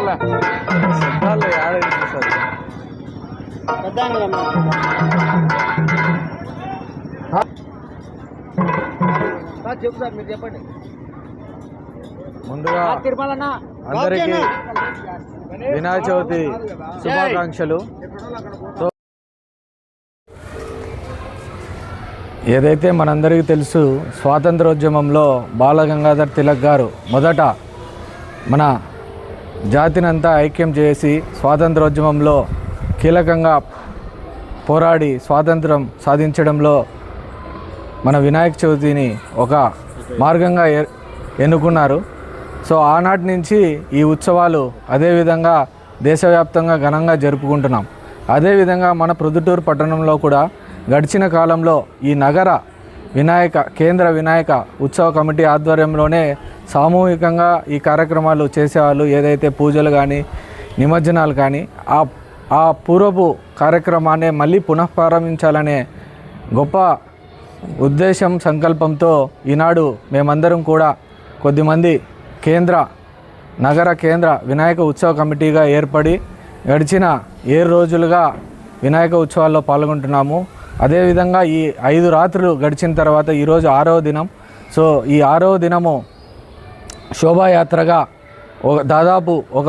ఆడ వినిపిస్తుంది చెప్తారు మీరు చెప్పండి. ముందుగా అందరికీ వినాయక చవితి శుభాకాంక్షలు. ఏదైతే మనందరికీ తెలుసు స్వాతంత్రోద్యమంలో బాలగంగాధర్ తిలక్ గారు మొదట మన జాతినంతా ఐక్యం చేసి స్వాతంత్రోద్యమంలో కీలకంగా పోరాడి స్వాతంత్రం సాధించడంలో మన వినాయక చవితిని ఒక మార్గంగా ఎ- ఎన్నుకున్నారు. సో ఆనాటి నుంచి ఈ ఉత్సవాలు అదేవిధంగా దేశవ్యాప్తంగా ఘనంగా జరుపుకుంటున్నాం. అదేవిధంగా మన ప్రొద్దుటూరు పట్టణంలో కూడా గడిచిన కాలంలో ఈ నగర వినాయక కేంద్ర వినాయక ఉత్సవ కమిటీ ఆధ్వర్యంలోనే సామూహికంగా ఈ కార్యక్రమాలు చేసేవాళ్ళు ఏదైతే పూజలు కానీ నిమజ్జనాలు కానీ ఆ ఆ పూర్వపు కార్యక్రమాన్ని మళ్ళీ పునఃప్రారంభించాలనే గొప్ప ఉద్దేశం సంకల్పంతో ఈనాడు మేమందరం కూడా కొద్దిమంది కేంద్ర నగర కేంద్ర వినాయక ఉత్సవ కమిటీగా ఏర్పడి గడిచిన ఏడు రోజులుగా వినాయక ఉత్సవాల్లో పాల్గొంటున్నాము. అదేవిధంగా ఈ ఐదు రాత్రులు గడిచిన తర్వాత ఈరోజు ఆరవ దినం. సో ఈ ఆరవ దినము శోభాయాత్రగా ఒక దాదాపు ఒక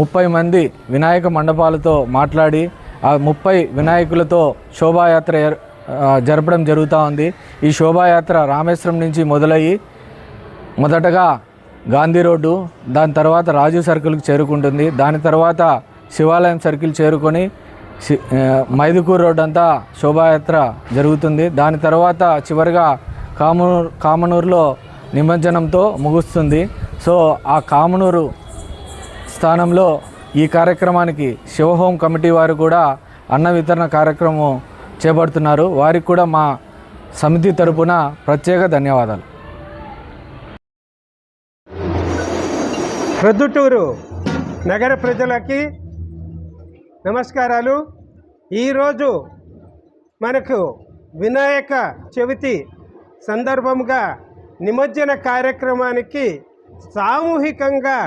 ముప్పై మంది వినాయక మండపాలతో మాట్లాడి ఆ ముప్పై వినాయకులతో శోభాయాత్ర జరపడం జరుగుతూ ఉంది. ఈ శోభాయాత్ర రామేశ్వరం నుంచి మొదలయ్యి మొదటగా గాంధీ రోడ్డు దాని తర్వాత రాజు సర్కిల్కి చేరుకుంటుంది. దాని తర్వాత శివాలయం సర్కిల్ చేరుకొని మైదుకూరు రోడ్ అంతా శోభాయాత్ర జరుగుతుంది. దాని తర్వాత చివరిగా కామనూరు కామనూరులో నిమజ్జనంతో ముగుస్తుంది. సో ఆ కామనూరు స్థానంలో ఈ కార్యక్రమానికి శివహోం కమిటీ వారు కూడా అన్న వితరణ కార్యక్రమం చేపడుతున్నారు. వారికి కూడా మా సమితి తరపున ప్రత్యేక ధన్యవాదాలు. ప్రొద్దుటూరు నగర ప్రజలకి నమస్కారాలు. ఈరోజు మనకు వినాయక చవితి సందర్భంగా నిమజ్జన కార్యక్రమానికి సామూహికంగా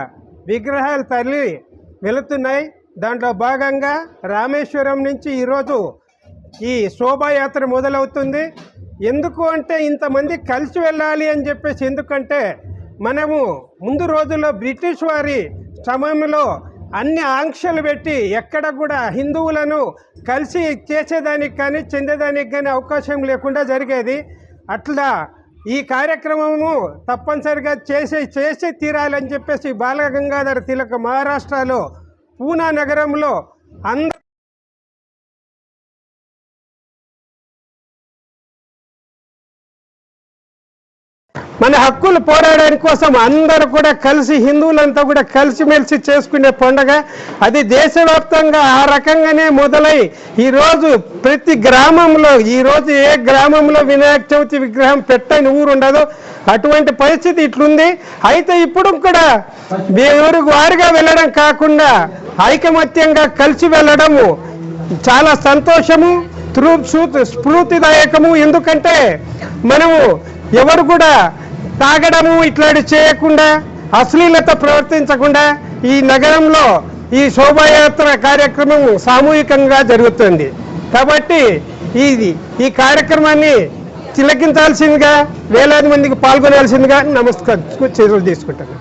విగ్రహాలు తల్లి వెళుతున్నాయి. దాంట్లో భాగంగా రామేశ్వరం నుంచి ఈరోజు ఈ శోభాయాత్ర మొదలవుతుంది. ఎందుకు అంటే ఇంతమంది కలిసి వెళ్ళాలి అని చెప్పేసి ఎందుకంటే మనము ముందు రోజుల్లో బ్రిటిష్ వారి సమయంలో అన్ని ఆంక్షలు పెట్టి ఎక్కడ కూడా హిందువులను కలిసి చేసేదానికి కానీ చెందేదానికి కానీ అవకాశం లేకుండా జరిగేది. అట్లా ఈ కార్యక్రమము తప్పనిసరిగా చేసే చేసి తీరాలని చెప్పేసి బాలగంగాధర తిలక మహారాష్ట్రలో పూనా నగరంలో అంద మన హక్కులు పోరాడడానికి కోసం అందరూ కూడా కలిసి హిందువులంతా కూడా కలిసిమెలిసి చేసుకునే పండుగ. అది దేశవ్యాప్తంగా ఆ రకంగానే మొదలై ఈరోజు ప్రతి గ్రామంలో ఈరోజు ఏ గ్రామంలో వినాయక చవితి విగ్రహం పెట్టని ఊరు ఉండదు అటువంటి పరిస్థితి ఇట్లుంది. అయితే ఇప్పుడు కూడా ఎవరు వారిగా వెళ్ళడం కాకుండా ఐకమత్యంగా కలిసి వెళ్ళడము చాలా సంతోషము త్రూ- స్ఫూర్తిదాయకము. ఎందుకంటే మనము ఎవరు కూడా తాగడము ఇట్లాంటి చేయకుండా అశ్లీలత ప్రవర్తించకుండా ఈ నగరంలో ఈ శోభాయాత్ర కార్యక్రమం సామూహికంగా జరుగుతుంది. కాబట్టి ఇది ఈ కార్యక్రమాన్ని తిలకించాల్సిందిగా వేలాది మందికి పాల్గొనాల్సిందిగా నమస్కారం చర్యలు తీసుకుంటాను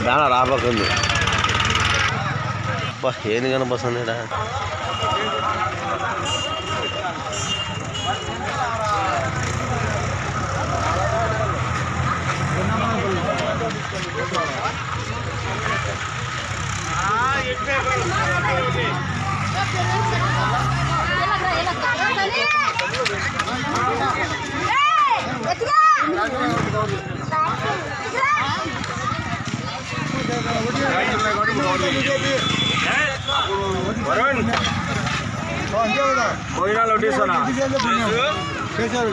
బేడ రాబోకుంది అబ్బా ఏంది కనిపిస్తుంది ఇక్కడ ఎక్కడ భోజనాలు వడ్డీస్తున్నా చేశారు